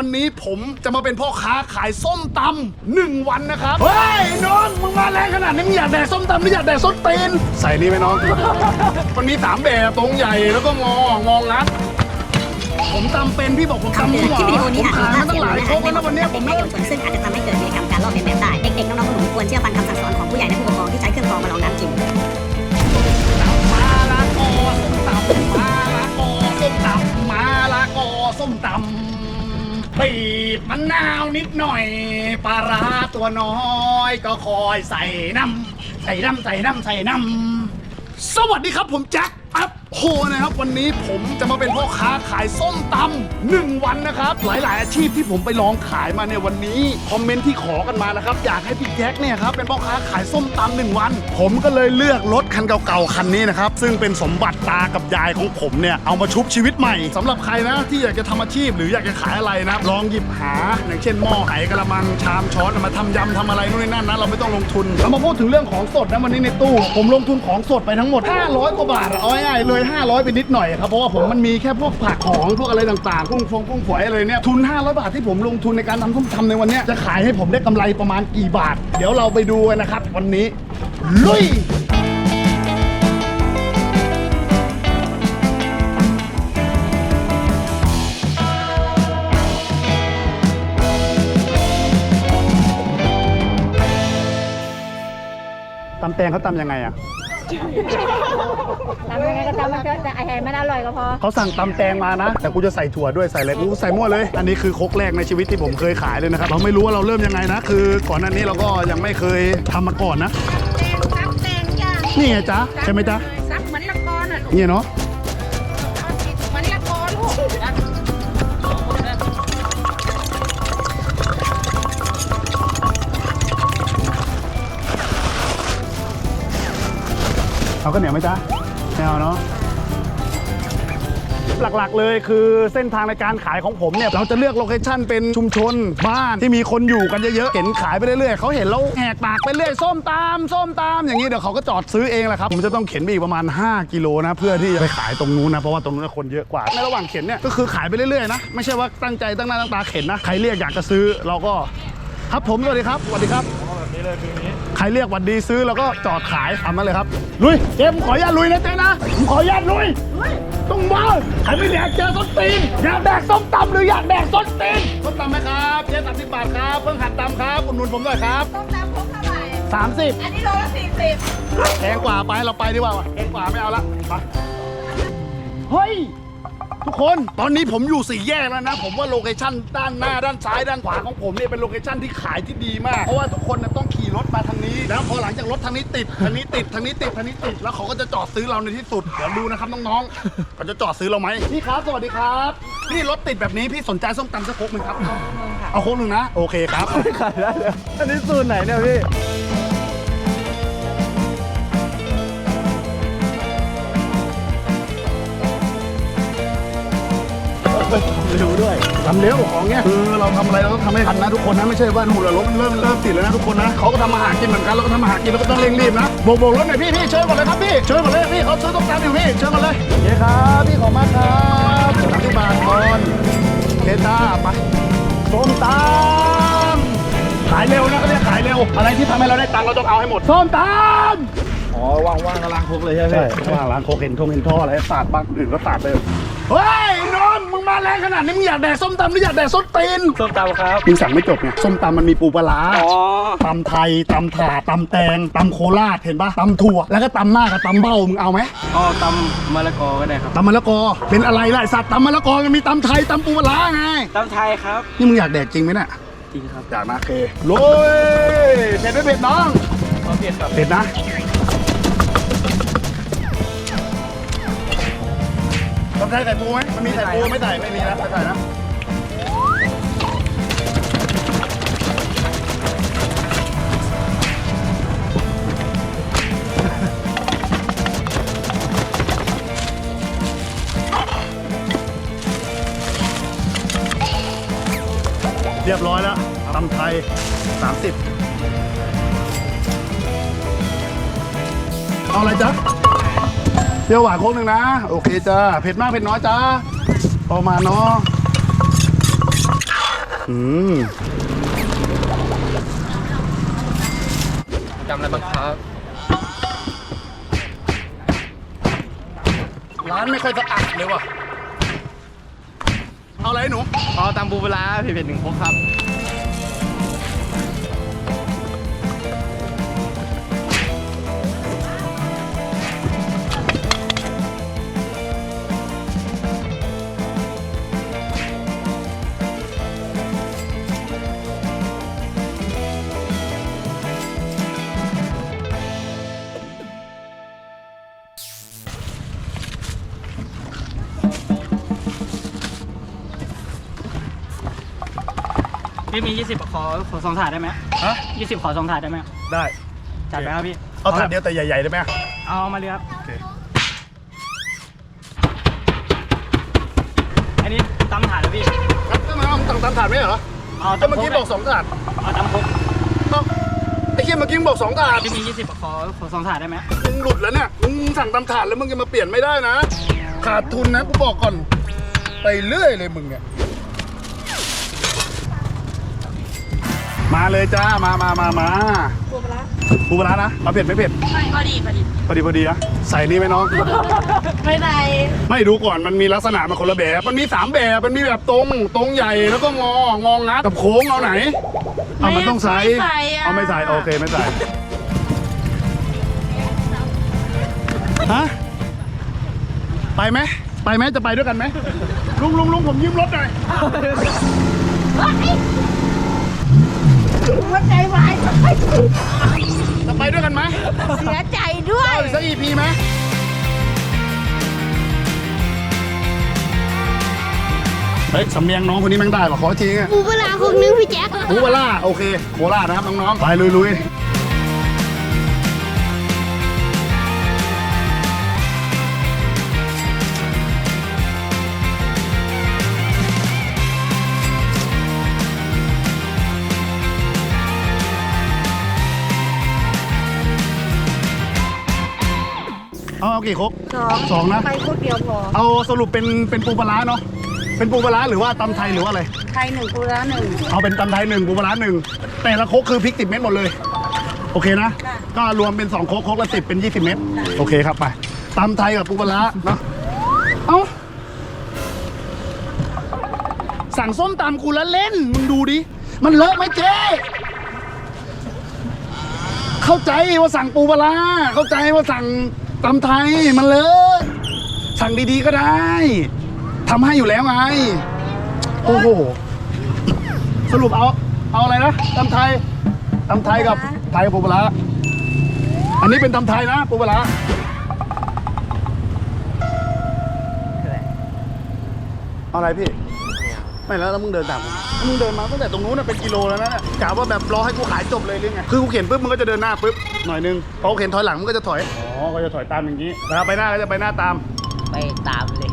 วันนี้ผมจะมาเป็นพ่อค้าขายส้มตำหนึ่งวันนะครับ เฮ้ยน้องมึงมาแรงขนาดนี้มึงอยากแดกส้มตำหรืออยากแดกส้นตีนใส่นี่ไหมน้อง มันมีสามแบบตรงใหญ่แล้วก็งององัดผมตำเป็นพี่บอกผมคำตำเตืดีอนกว่าคลิปวิดีโอนี้ผมอาจขายมีมาภาพตั้งเสียงหลายและครกแล้วนะวันเนี้ยผมเด็กเลิและกเยาวชนซึ่งอาจจะทำให้เกิดพฤติกรรมการลอกเลียนแบบได้ เด็กๆน้องๆหนูๆควรเชื่อฟังคำสั่งสอนของผู้ใหญ่และผู้ปกครองที่ใช้เครื่องกรองมาลองน้ำกิน ปีบมะนาวนิดหน่อยปลาร้าตัวน้อยก็คอยใส่น้ำใส่น้ำใส่น้ำใส่น้ำสวัสดีครับผมแจ็ค โฮนะครับ วันนี้ผมจะมาเป็นพ่อค้าขายส้มตำหนึ่งวันนะครับ หลาย ๆ อาชีพที่ผมไปลองขายมาในวันนี้ คอมเมนต์ที่ขอกันมานะครับ อยากให้พี่แจ็คเนี่ยครับเป็นพ่อค้าขายส้มตำหนึ่งวัน ผมก็เลยเลือกรถคันเก่า ๆ คันนี้นะครับ ซึ่งเป็นสมบัติตากับยายของผมเนี่ยเอามาชุบชีวิตใหม่สำหรับใครนะที่อยากจะทำอาชีพหรืออยากจะขายอะไรนะลองหยิบหาอย่างเช่นหม้อไหกระมังชามช้อนมาทำยำทำอะไรนู่นนี่นั่นนะเราไม่ต้องลงทุนเรามาพูดถึงเรื่องของสดนะวันนี้ในตู้ ผมลงทุนของสดไปทั้งหมด500กว่าบาทอะเอาง่ายๆเลย500 ไปนิดหน่อยครับ เพราะว่าผมมันมีแค่พวกผักของพวกอะไรต่างๆกุ้งฟงกุ้งฝอยอะไรเนี่ยทุน 500 บาทที่ผมลงทุนในการทำส้มตำในวันเนี้ยจะขายให้ผมได้กำไรประมาณกี่บาท เดี๋ยวเราไปดูกันนะครับ วันนี้ ลุย ตำแตงเขาตำยังไงอะ ทำยังไงก็ทำมันเถอะแต่ไอ้แห่มันอร่อยก็พอ เขาสั่งตำแตงมานะ แต่กูจะใส่ถั่วด้วยใส่อะไรกูใส่มั่วเลย อันนี้คือครกแรกในชีวิตที่ผมเคยขายเลยนะครับเราไม่รู้ว่าเราเริ่มยังไงนะ คือก่อนหน้านี้เราก็ยังไม่เคยทำมาก่อนนะแตงซับแตงจ้านี่ไงจ๊ะใช่ไหมจ๊ะ ซับเหมือนละกอน่ะลูกเนี่ยเนาะ เอาก็เหนียวไหมจ๊ะไม่เอาเนาะหลักๆเลยคือเส้นทางในการขายของผมเนี่ย เราจะเลือกโลเคชั่นเป็นชุมชนบ้านที่มีคนอยู่กันเยอะๆ เห็นขายไปเรื่อยๆเขาเห็นแล้วแหกปากไปเรื่อยส้มตามส้มตามอย่างนี้เดี๋ยวเขาก็จอดซื้อเองแหละครับ ผมจะต้องเข็นไปอีกประมาณ 5 กิโลนะ เพื่อที่จะไปขายตรงนู้นนะ เพราะว่าตรงนู้นคนเยอะกว่า ในระหว่างเข็นเนี่ยก็คือขายไปเรื่อยๆนะไม่ใช่ว่าตั้งใจตั้งหน้าตั้งตาเข็นนะใครเรียกอยากจะซื้อเราก็ ครับผมสวัสดีครับสวัสดีครับใครเรียกหวันดีซื้อแล้วก็จอดขายทำมาเลยครับลุยเจมส์ขออนุญาตลุยนะเจ๊นะผมขออนุญาตลุยต้องมาใครไม่แดกเจอส้นตีนอยากแดกส้มตำหรืออยากแดกส้นตีนส้มตำไหมครับเจ๊สามสิบบาทครับเพิ่งหัดตำครับอุดหนุนผมด้วยครับต้มตำพกเท่าไหร่สามสิบอันนี้โลละสี่สิบแพงกว่าไปเราไปดีกว่าแพงกว่าไม่เอาละไปเฮ้ย ทุกคนตอนนี้ผมอยู่สี่แยกแล้วนะ ผมว่าโลเคชั่นด้านหน้าด้านซ้ายด้านขวาของผมเนี่ยเป็นโลเคชั่นที่ขายที่ดีมาก เพราะว่าทุกคนน่ะต้องขี่รถมาทางนี้ แล้วพอหลังจากรถทางนี้ติดทางนี้ติดทางนี้ติดทางนี้ติดแล้วเขาก็จะจอดซื้อเราในที่สุดเดี๋ยวดูนะครับน้องๆเขาจะจอดซื้อเราไหมพี่ครับสวัสดีครับพี่รถติดแบบนี้พี่สนใจส้มตำสักครกหนึ่งครับเอาครกหนึ่งนะโอเคครับ ขายได้เลยอันนี้สูตรไหนเนี่ยพี่ เร็วด้วยทำเร็วของเนี้ยคือเราทำอะไรเราต้องทำให้ทันนะทุกคนนะไม่ใช่ว่าหุ่นรถมันเริ่มเริ่มติดแล้วนะทุกคนนะเขาก็ทำมาหากินเหมือนกันเราก็ทำมาหากินเราก็ต้องเร่งรีบนะโบกโบกรถหน่อยพี่พี่เชิญก่อนเลยครับพี่เชิญก่อนเลยพี่เขาซื้อต้มตำอยู่พี่เชิญก่อนเลยโอเคครับพี่ขอบมากครับสามสิบบาทก่อนเคต้าไปส้มตำขายเร็วนะเขาเรียกขายเร็ว อะไรที่ทำให้เราได้ตังค์เราต้องเอาให้หมดส้มตำอ๋อว่างๆกำลังพกเลยใช่ไหมใช่พี่ว่างร้านโคกเห็นทงเห็นท่ออะไรสาดบ้างคนอื่นก็สาดเลย เฮ้ยน้องมึงมาแรงขนาดนี้มึงอยากแดกส้มตำหรืออยากแดกส้นตีนส้มตำครับมึงสั่งไม่จบไงส้มตำมันมีปูปลาร้าอ๋อตำไทยตำถาดตำแตงตำโคราชเห็นปะตำถั่วแล้วก็ตำหน้ากับตำเบ้ามึงเอาไหมอ๋อตำมะละกอก็ได้ครับตำมะละกอเป็นอะไรล่ะไอ้สัตว์ตำมะละกอมันมีตำไทยตำปูปลาร้าไงตำไทยครับนี่มึงอยากแดกจริงไหมเนี่ยจริงครับอยากนะเคลุยเผ็ดไม่เผ็ดน้องขอเปลี่ยนครับเผ็ดนะ ต้องใช้ไข่ปูไหมมันมีไข่ปูไม่ใส่ไม่มีนะไม่ใส่นะเรียบร้อยแล้วตำไทย 30 เอาอะไรจ๊ะ เปรี้ยวหวานโค้งหนึ่งนะ โอเคจ้าเผ็ดมากเผ็ดน้อยจ้าประมาณเนาะอืมจำอะไรบ้างครับ ร้านไม่ค่อยสะอาดเลยว่ะ เอาอะไรหนู อ๋อตำปูปลาร้าเผ็ดๆหนึ่งพกครับ พี่มี 20 ขอขอสองถาดได้ไหมฮะ20ขอสองถาดได้ไหมได้ จัดไปครับพี่เอาถาดเดียวแต่ใหญ่ๆได้ไหมเอามาเลยครับโอเคอันนี้ตำถาดแล้วพี่ครับก็มาเอาตังตามถาดไม่เหรอเอาก็ตำเมื่อครกี้กบอกสองถาดเอาตำครกเอ้าไอ้เหี้ยเมื่อกี้มึงบอกสองถาดพี่มี 20 ขอขอสองถาดได้ไหมมึงหลุดแล้วเนี่ยมึงสั่งตามถาดแล้วมึงจะมาเปลี่ยนไม่ได้นะ ขาดทุนนะกูบอกก่อน ไปเรื่อยเลยมึงเนี่ย มา เลยจ้า มามามามาปูปลาปูปลาร้านะ เอาเผ็ดไม่เผ็ด ไม่พอดีพอดีพอดีพอดีนะใส่นี่ไหมน้อง ไม่ได้ไม่ดูก่อนมันมีลักษณะมันคนละแบบ มันมีสามแบบ มันมีแบบตรง ตรงใหญ่ แล้วก็งอ งองัดกับโค้งเอาไหน เอามันต้องใส่ไม่ใส่อะเอาไม่ใส่ โอเคไม่ใส่ ฮะ ไปไหม ไปไหมจะไปด้วยกันไหม ลุงลุงลุงผมยืมรถหน่อย หัวใจวายจะไปด้วยกันไหมเสียใจด้วย เอาอีกสักอีพีไหมเฮ้ยสำเนียงน้องคนนี้แม่งได้ป่ะขอจริงอะปูปลาคุกนึงพี่แจ๊คบูบาร่าโอเค โคราชนะครับน้องๆ ไปลุยๆ กี่ครกสองสองนะ ไปคุกเดียวพอเอาสรุปเป็นเป็นปูปลาร้าเนาะเป็นปูปลาร้าหรือว่าตำไทยหรือว่าอะไรไทยหนึ่งปูร้าหนึ่งเอาเป็นตำไทยหนึ่งปูปลาร้าหนึ่งแต่ละครกคือพริกติดเม็ดหมดเลย โอเคนะค่ะก็รวมเป็นสองครกครกละสิบเป็นยี่สิบเม็ดโอเคครับไปตำไทยกับปูปลาร้าเนาะเอ้าสั่งส้มตำกูแล้วเล่นมึงดูดิมันเลอะไหมเจ๊เข้าใจว่าสั่งปูปลาร้าเข้าใจว่าสั่ง ตำไทยมันเลอะสั่งดีๆก็ได้ทำให้อยู่แล้วไง โอ้โห สรุปเอา เอาอะไรนะตำไทยตำไทยกับไทยกับปูปลาร้าอันนี้เป็นตำไทยนะปูปลาร้าเอาอะไรพี่ ไม่แล้วแล้วมึงเดินตามผม มึงเดินมาตั้งแต่ตรงนู้นนะเป็นกิโลแล้วนะเนี่ยกะว่าแบบรอให้กูขายจบเลยหรือไงคือกูเข็นปุ๊บมึงก็จะเดินหน้าปุ๊บหน่อยนึงพอกูเข็นถอยหลังมึงก็จะถอยอ๋อก็จะถอยตามอย่างนี้นะครับไปหน้าก็จะไปหน้าตามไปตามเลย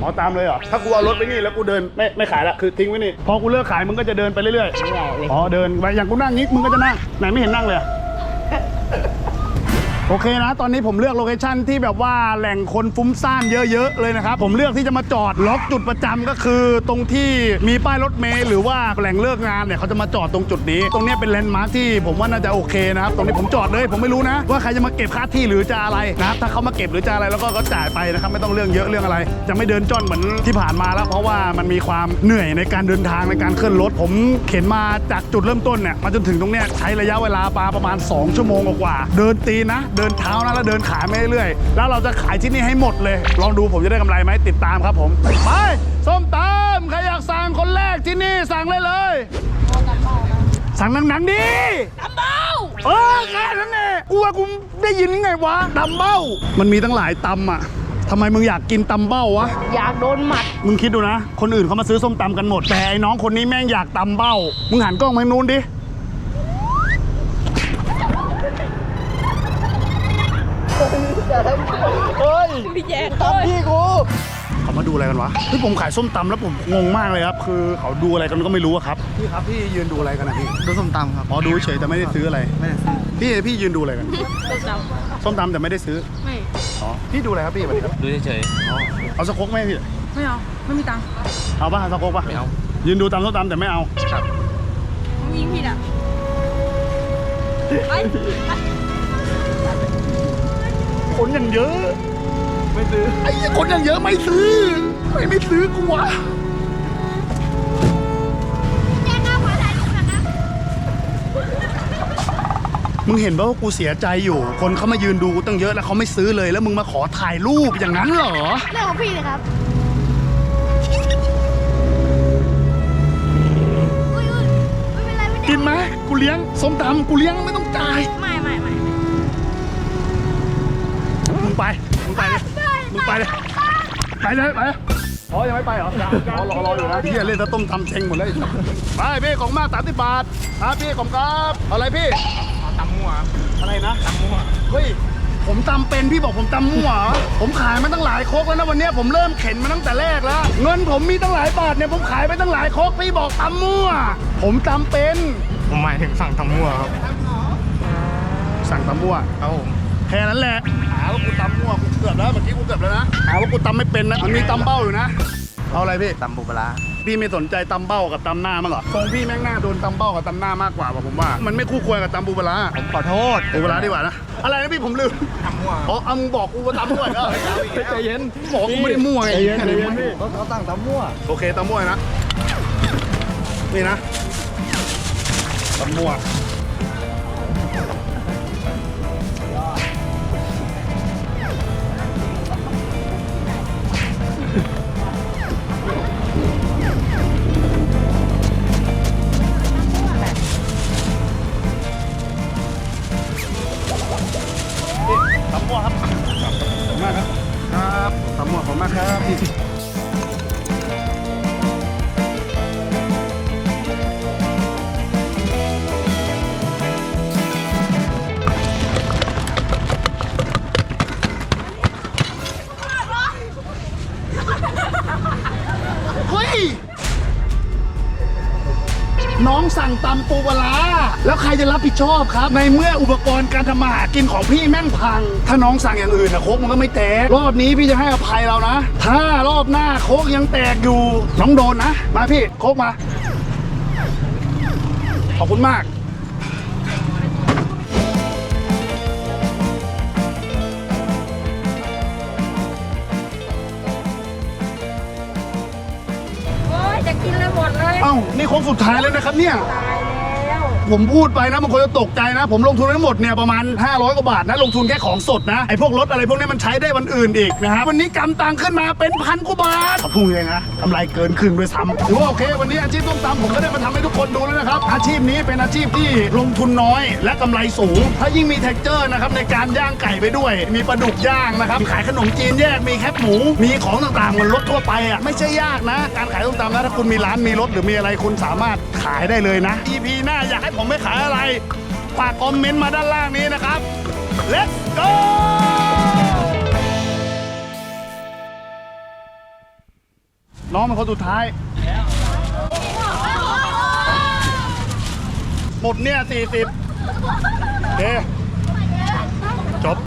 อ๋อตามเลยเหรอถ้ากูเอารถไปนี่แล้วกูเดินไม่ไม่ขายละคือทิ้งไว้นี่พอกูเลิกขายมึงก็จะเดินไปเรื่อยๆอ๋อเดินไปอย่างกูนั่งงี้มึงก็จะนั่งไหนไม่เห็นนั่งเลยอะ โอเคนะ ตอนนี้ผมเลือกโลเคชั่นที่แบบว่าแหล่งคนฟุ้มซ่านเยอะ ๆ เลยนะครับ ผมเลือกที่จะมาจอดล็อกจุดประจำก็คือตรงที่มีป้ายรถเมล์หรือว่าแหล่งเลิกงานเนี่ยเขาจะมาจอดตรงจุดนี้ ตรงนี้เป็นแลนด์มาร์คที่ผมว่าน่าจะโอเคนะครับ ตรงนี้ผมจอดเลย ผมไม่รู้นะ ว่าใครจะมาเก็บค่าที่หรือจะอะไรนะครับ ถ้าเขามาเก็บหรือจะอะไรแล้วก็ก็จ่ายไปนะครับ ไม่ต้องเรื่องเยอะเรื่องอะไร จะไม่เดินจ้อนเหมือนที่ผ่านมาแล้ว เพราะว่ามันมีความเหนื่อยในการเดินทางในการเคลื่อนรถ ผมเข็นมาจากจุดเริ่มต้นเนี่ยมาจนถึงตรงเนี้ยใช้ระยะเวลาปาประมาณ 2 ชั่วโมงกว่าเดินตีนนะเดินเท้านะแล้วเดินขายไม่เรื่อยๆแล้วเราจะขายที่นี่ให้หมดเลย ลองดูผมจะได้กำไรไหมติดตามครับผม ไปส้มตำใครอยากสั่งคนแรกที่นี่สั่งเลยเลย สั่งหนังๆดิดัมเบ้าเออแค่นั้นเองกูว่ากูได้ยินยังไงวะดัมเบ้า มันมีตั้งหลายตำอะทำไมมึงอยากกินตำเบ้าวะ อยากโดนหมัด มึงคิดดูนะ คนอื่นเขามาซื้อส้มตำกันหมด แต่ไอ้น้องคนนี้แม่งอยากตำเบ้า มึงหันกล้องไปทางนู้นดิ ฮ้ยพี่แจ๊คตำพี่กูเขามาดูอะไรกันวะเฮ้ยผมขายส้มตำแล้วผมงงมากเลยครับ คือเขาดูอะไรกันก็ไม่รู้อะครับ พี่ครับพี่ยืนดูอะไรกันนะพี่ ดูส้มตำครับ อ๋อดูเฉยแต่ไม่ได้ซื้ออะไร ไม่ได้ซื้อ พี่พี่ยืนดูอะไรกันต้มตส้มตำแต่ไม่ได้ซื้อำไม่ อ๋อ พี่ดูอะไรครับพี่สวัสดีครับ ดูเฉยอ๋อ เอาสกครกไหมพี่ ไม่เอา ไม่มีตังค์ เอาป่ะเอาสกครกป่ะๆไม่เอา ยืนดูตำส้มตำแต่ไม่เอามึงยิงผิดอะไปคนอย่างเยอะ ไม่ซื้อ ไอ้เหี้ยคนอย่างเยอะไม่ซื้อ ไม่ไม่ซื้อกูวะแจ้งข้าวขอถ่ายรูปนะคะมึงเห็นป่ะว่ากูเสียใจอยู่ คนเขามายืนดูกูตั้งเยอะแล้วเขาไม่ซื้อเลย แล้วมึงมาขอถ่ายรูปอย่างนั้นเหรอ เรื่องของพี่เลยครับอุ้ยอุ้ยไม่เป็นไรไม่เป็นไรกินไหมกูเลี้ยงส้มตำกูเลี้ยงไม่ต้องจ่าย ไม่ไม่ไม่มึงไปมึ งไปเลยมึงไปเลยไปเลยไปเลยอ๋อยังไม่ไปเหรออ๋อรอรออยู่นะพี่เล่นแต่ต้มตำเชงหมดเลยไปพี่ของมากสามสิบบาทครับพี่ของครับเอาอะไรพี่ตำมั่วอะไรนะตำมั่วเฮ้ยผมตำเป็นพี่บอกผมตำมั่วเหรอผมขายมาตั้งหลายครกแล้วนะวันเนี้ยผมเริ่มเข็นมาตั้งแต่แรกแล้ว เงินผมมีตั้งหลายบาทเนี่ยผมขายไปตั้งหลายครกพี่บอกตำมั่ว ผมตำเป็นผมหมายถึงสั่งตำมั่วครับ สั่งตำมั่วครับผมแค่นั้นแหละหาว่ากูตำมั่วกูเกือบแล้วเมื่อกี้กูเกือบแล้วนะหาว่ากูตำไม่เป็นนะมันมีตำเบ้าอยู่นะ เอาอะไรพี่ตำปูปลาร้าพี่ไม่สนใจตำเบ้ากับตำหน้ามั้างเหรอทรงพี่แม่งหน้าโดนตำเบ้ากับตำหน้ามากกว่าว่ะผมว่า มันไม่คู่ควรกับตำปูปลาร้าผมขอโทษปูปลาร้าดีกว่านะอะไรนะพี่ผมลืมตำมั่วอ๋อเอามึงบอกกูว่าตำมั่วเหรอใจเย็นบอกกูไม่ได้มั่วไงใจเย็นใจเย็นพี่เขาเขาสั่งตำมั่วโอเคตำมั่วนะนี่นะตำมั่ว หมวกผมมากครับ สั่งตำปูปลาร้าแล้วใครจะรับผิดชอบครับ ในเมื่ออุปกรณ์การทำมาหากินของพี่แม่งพัง ถ้าน้องสั่งอย่างอื่นนะโคกมันก็ไม่แตก รอบนี้พี่จะให้อภัยเรานะ ถ้ารอบหน้าโคกยังแตกอยู่ น้องโดนนะ มาพี่โคกมา ขอบคุณมาก เอ้านี่โค้งสุดท้ายแล้วนะครับเนี่ย ผมพูดไปนะบางคนจะตกใจนะ ผมลงทุนทั้งหมดเนี่ยประมาณ 500กว่าบาทนะลงทุนแค่ของสดนะไอ้พวกรถอะไรพวกนี้มันใช้ได้วันอื่นอีกนะฮะวันนี้กำตังขึ้นมาเป็นพันกว่าบาทพูดเลยนะกำไรเกินครึ่งด้วยซ้ำถือว่าโอเค วันนี้อาชีพต้มตำผมก็ได้มาทำให้ทุกคนดูแล้วนะครับอาชีพนี้เป็นอาชีพที่ลงทุนน้อยและกำไรสูง ถ้ายิ่งมีเท็กเจอร์นะครับในการย่างไก่ไปด้วย มีปลาดุกย่างนะครับขายขนมจีนแยกมีแคบหมู มีของต่างๆเหมือนรถทั่วไปอะไม่ใช่ยากนะ การขายต้มตำนะถ้าคุณมีร้านมีรถหรือมีอะไรคุณสามารถขายได้เลยนะ EP หน้าอยากให้ผมไม่ขายอะไร ฝากคอมเมนต์มาด้านล่างนี้นะครับ let's go น้องเป็นคนสุดท้าย หมดเนี่ยสี่สิบโอเค